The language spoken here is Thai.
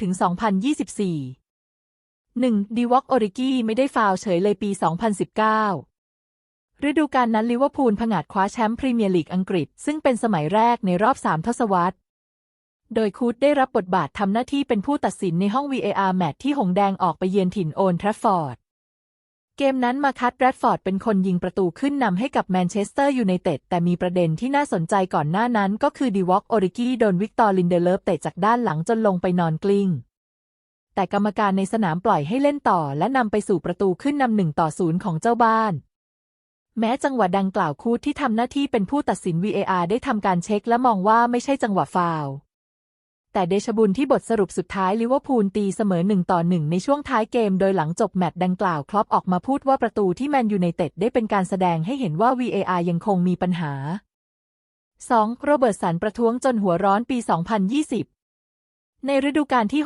ถึง 2024 1. ดีวอกโอริกี้ไม่ได้ฟาวเฉยเลยปี 2019 ฤดูกาลนั้นลิเวอร์พูลผงาดคว้าแชมป์พรีเมียร์ลีกอังกฤษ ซึ่งเป็นสมัยแรกในรอบ 3 ทศวรรษ โดยคูดได้รับบทบาททำหน้าที่เป็นผู้ตัดสินในห้อง VAR แมตช์ที่หงแดงออกไปเยือนถิ่นโอนทรัฟฟอร์ด เกมนั้นมาคัตแรดฟอร์ดเป็นคนยิงประตูขึ้นนำให้กับแมนเชสเตอร์ยูไนเต็ดแต่มีประเด็นที่น่าสนใจก่อนหน้านั้นก็คือดีวอกโอริกีโดนวิกตอร์ลินเดเลฟเตะจากด้านหลังจนลงไปนอนกลิ้ง แต่กรรมการในสนามปล่อยให้เล่นต่อและนำไปสู่ประตูขึ้นนำหนึ่งต่อศูนย์ของเจ้าบ้าน แม้จังหวะดังกล่าวคูดที่ทำหน้าที่เป็นผู้ตัดสิน VAR ได้ทำการเช็คและมองว่าไม่ใช่จังหวะฟาวล์ แต่เดชบุญที่บทสรุปสุดท้ายลิเวอร์พูลตีเสมอหนึ่งต่อหนึ่งในช่วงท้ายเกมโดยหลังจบแมตช์ดังกล่าวคลอปออกมาพูดว่าประตูที่แมนยูไนเต็ดได้เป็นการแสดงให้เห็นว่า VAR ยังคงมีปัญหา 2. โรเบิร์ตสันประท้วงจนหัวร้อนปี 2020 ในฤดูกาลที่